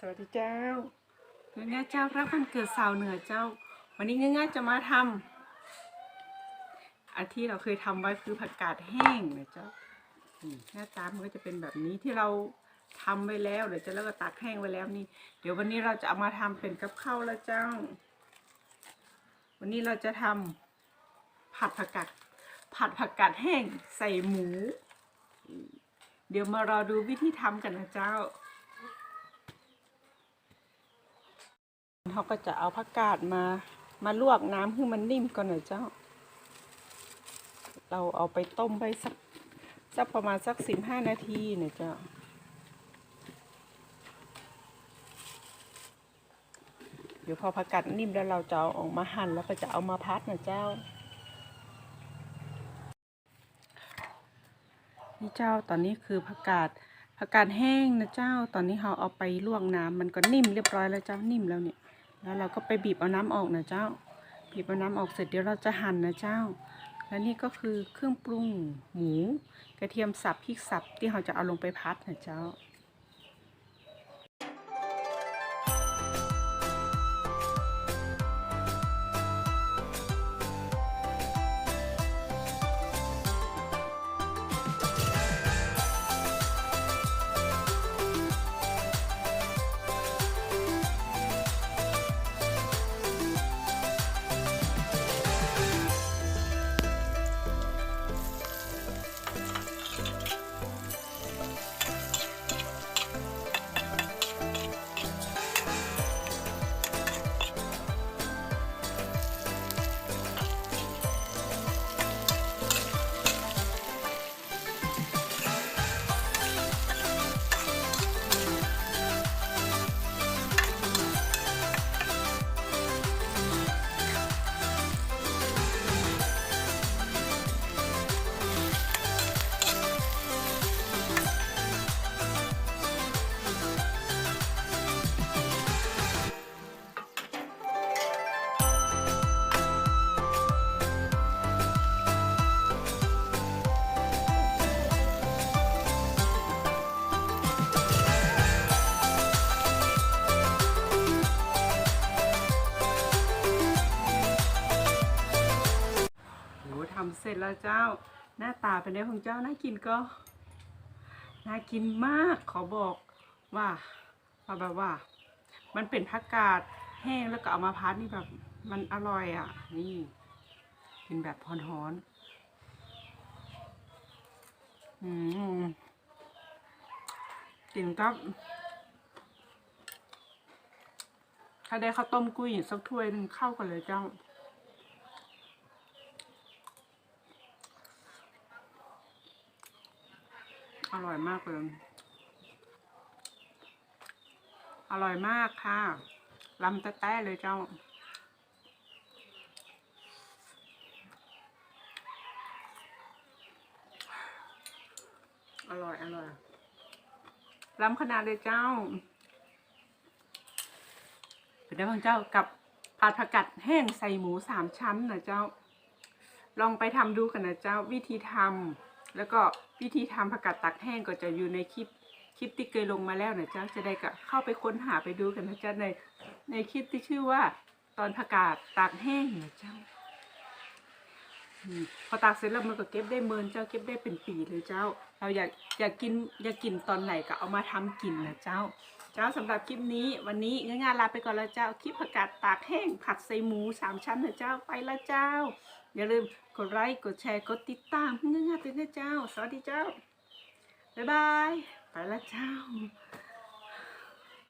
สวัสดีเจ้าง่ายเจ้ารับวันเกิดสาวเหนือเจ้า วันนี้ง่ายๆจะมาทำอันที่เราเคยทำไว้คือผักกาดแห้งนะเจ้าหน้าตามันก็จะเป็นแบบนี้ที่เราทำไว้แล้วเดี๋ยวจะแล้วก็ตากแห้งไว้แล้วนี่ เดี๋ยววันนี้เราจะเอามาทำเป็นกับข้าวแล้วเจ้า วันนี้เราจะทำผัดผักกาดผัดผักกาดแห้งใส่หมู เดี๋ยวมารอดูวิธีทำกันนะเจ้า เขาก็จะเอาผักกาดมา มาลวกน้ำให้มันนิ่มก่อนหน่อยเจ้า เราเอาไปต้มไปสักสักประมาณสักสิบห้านาทีหน่อยเจ้า เดี๋ยวพอผักกาดนิ่มแล้วเราจะเอาออกมาหั่นแล้วก็จะเอามาพัดนะเจ้า นี่เจ้าตอนนี้คือผักกาดผักกาดแห้งนะเจ้า ตอนนี้เราเอาไปลวกน้ำมันก็นิ่มเรียบร้อยแล้วเจ้า นิ่มแล้วเนี่ย แล้วเราก็ไปบีบเอาน้ำออกนะเจ้า บีบเอาน้ำออกเสร็จเดี๋ยวเราจะหั่นนะเจ้า และนี่ก็คือเครื่องปรุงหมู กระเทียมสับพริกสับที่เราจะเอาลงไปพัดนะเจ้า เสร็จแล้วเจ้า หน้าตาเป็นไงของเจ้าน่ากินก็น่ากินมากขอบอกว่าว่าแบบว่า มันเป็นผักกาดแห้งแล้วก็เอามาพัดนี่แบบมันอร่อยอะ นี่กินแบบพอนหอนอืมกินกับ ถ้าได้ข้าวต้มกุ้ยสักถ้วยหนึ่งเข้ากันเลยเจ้า อร่อยมากเลย อร่อยมากค่ะลำแต้ๆเลยเจ้า อร่อย อร่อยลำขนาดเลยเจ้าเป็นได้บางเจ้ากับผัดผักกัดแห้งใส่หมูสามชั้นนะเจ้า ลองไปทำดูกันนะเจ้าวิธีทำ แล้วก็วิธีทำผักกาดตักแห้งก็จะอยู่ในคลิปคลิปที่เคยลงมาแล้วนะเจ้าจะได้ก็เข้าไปค้นหาไปดูกันนะเจ้าในในคลิปที่ชื่อว่า ตอนผักกาดตากแห้งนะเจ้าพอตากเสร็จแล้วมันก็เก็บได้เมินเจ้าเก็บได้เป็นปีเลยเจ้า เราอยากอยากกินอยากกินตอนไหนก็เอามาทำกินนะเจ้า เจ้าสำหรับคลิปนี้วันนี้ง่ายๆลาไปก่อนแล้วเจ้าคลิปผักกาดตากแห้งผัดใส่หมูสามชั้นนะเจ้าไปละเจ้า อย่าลืมกดไลค์กดแชร์กดติดตามง่ายๆตื่นเจ้า สวัสดีเจ้า บ๊ายบาย ไปละเจ้า